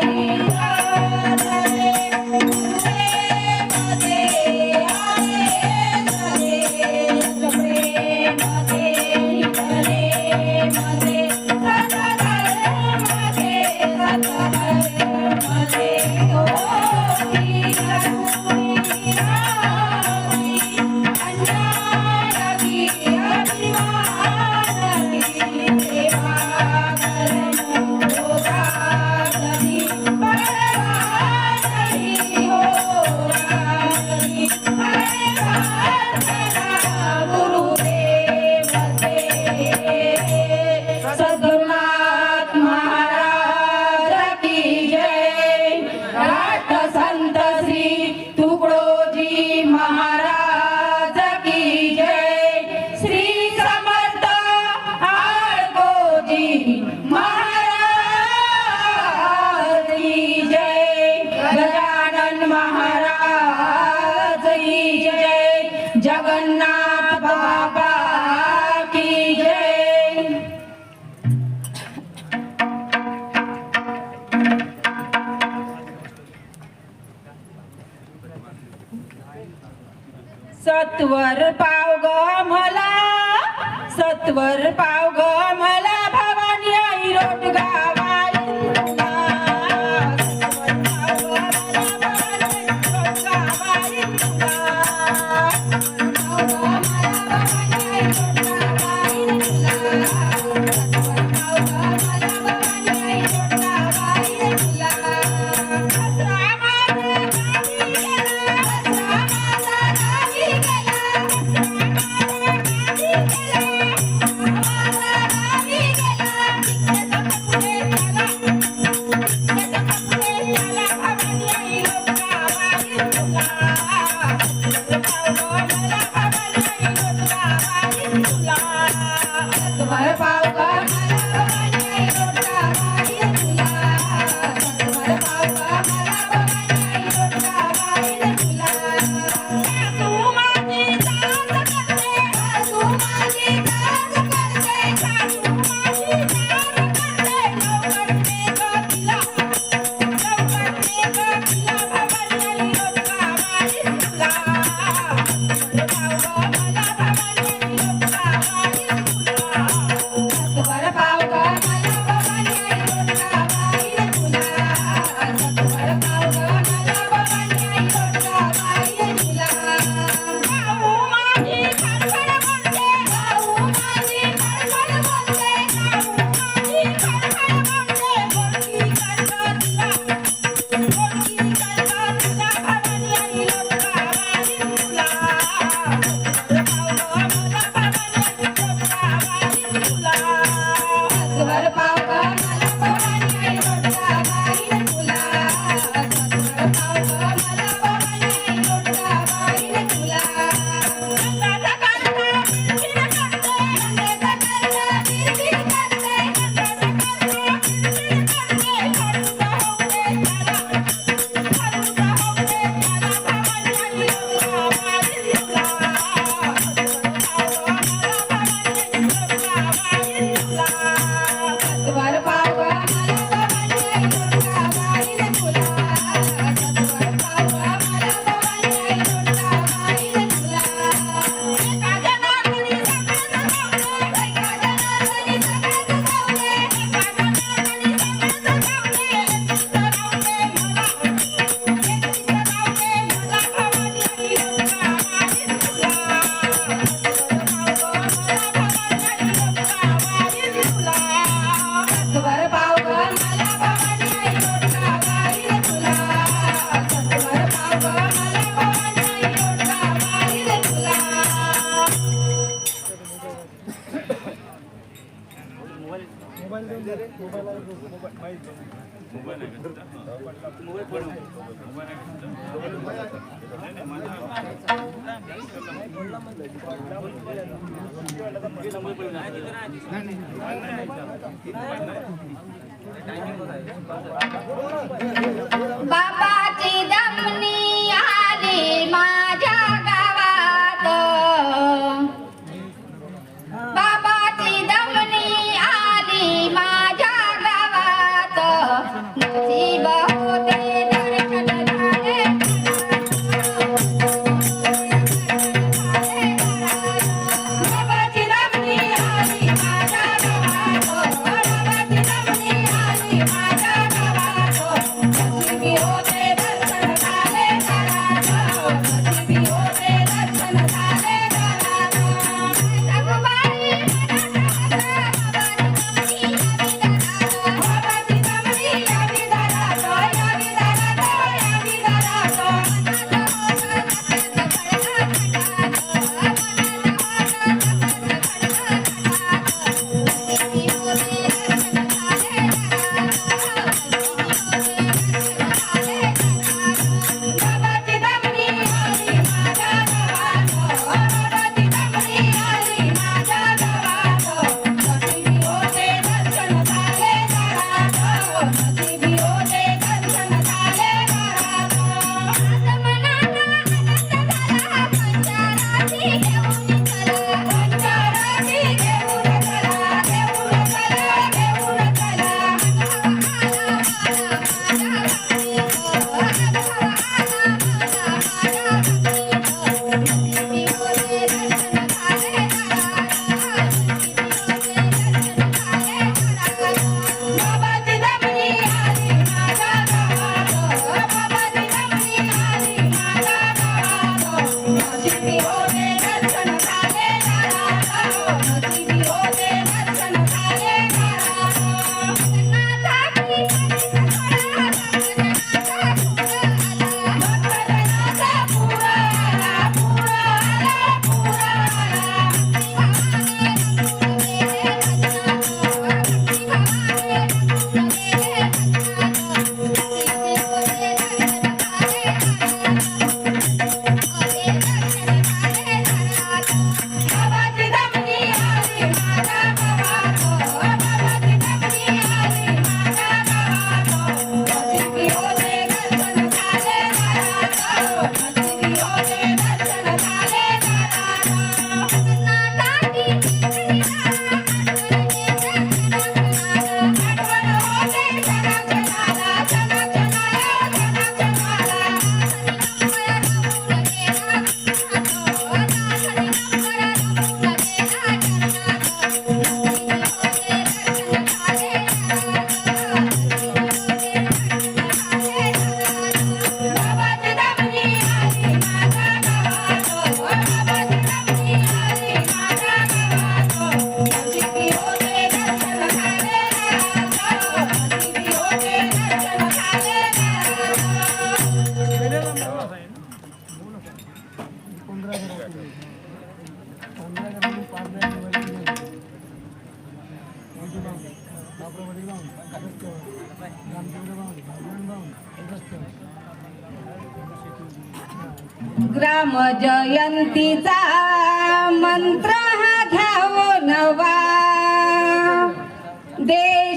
Bye. Maharaj की जय। जगन्नाथ बाबा की जय। सत्वर पाव ग मला सत्वर पाव Thank you. टायमिंग तिचा मंत्र हा घ्यावो नवा. दे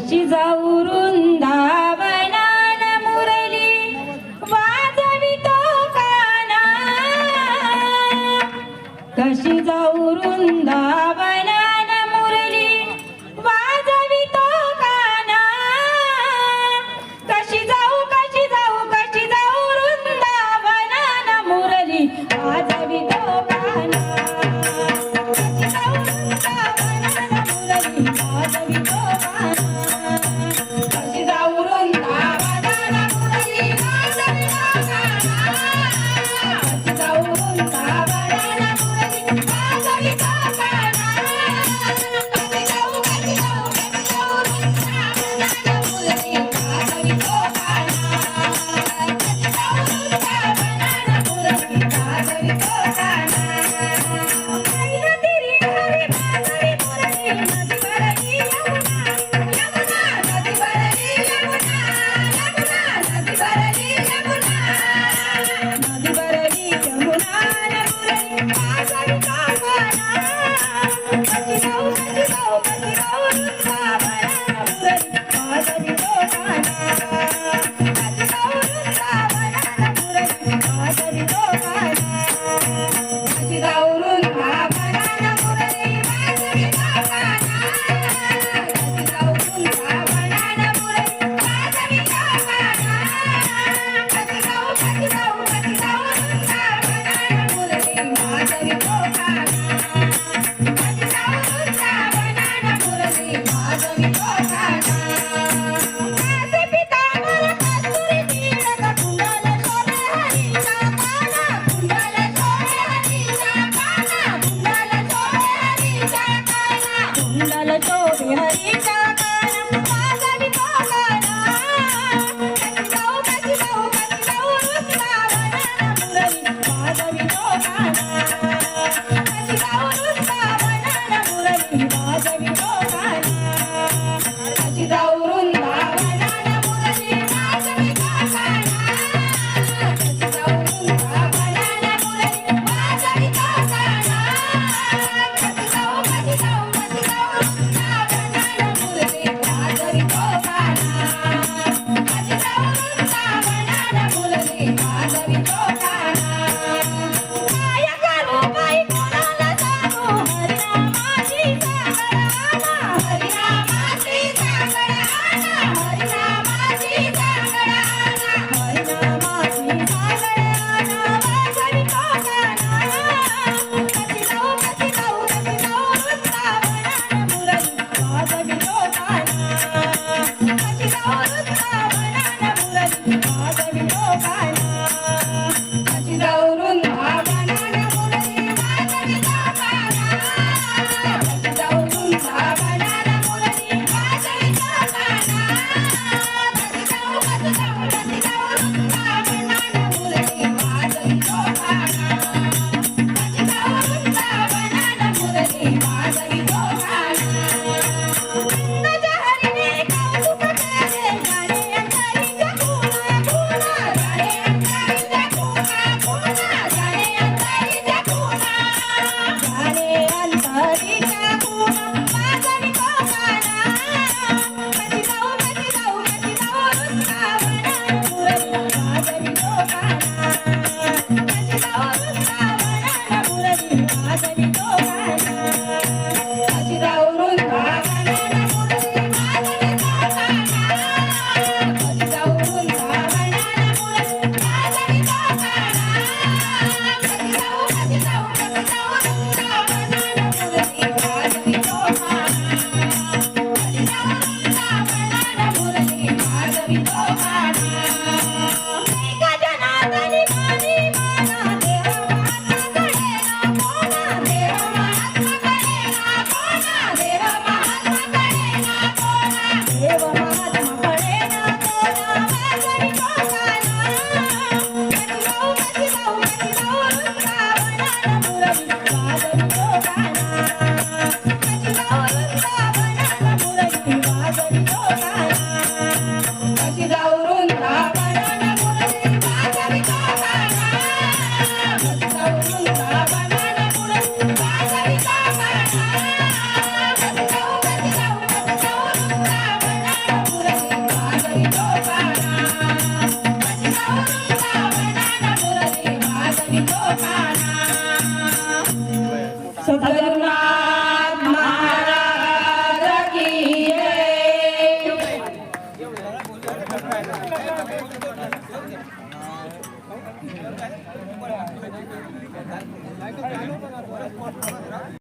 अशी जाऊ वृंदावना मुरली. वाजवितो काना. कशी जाऊ वृंदावन Alpura. Mexico.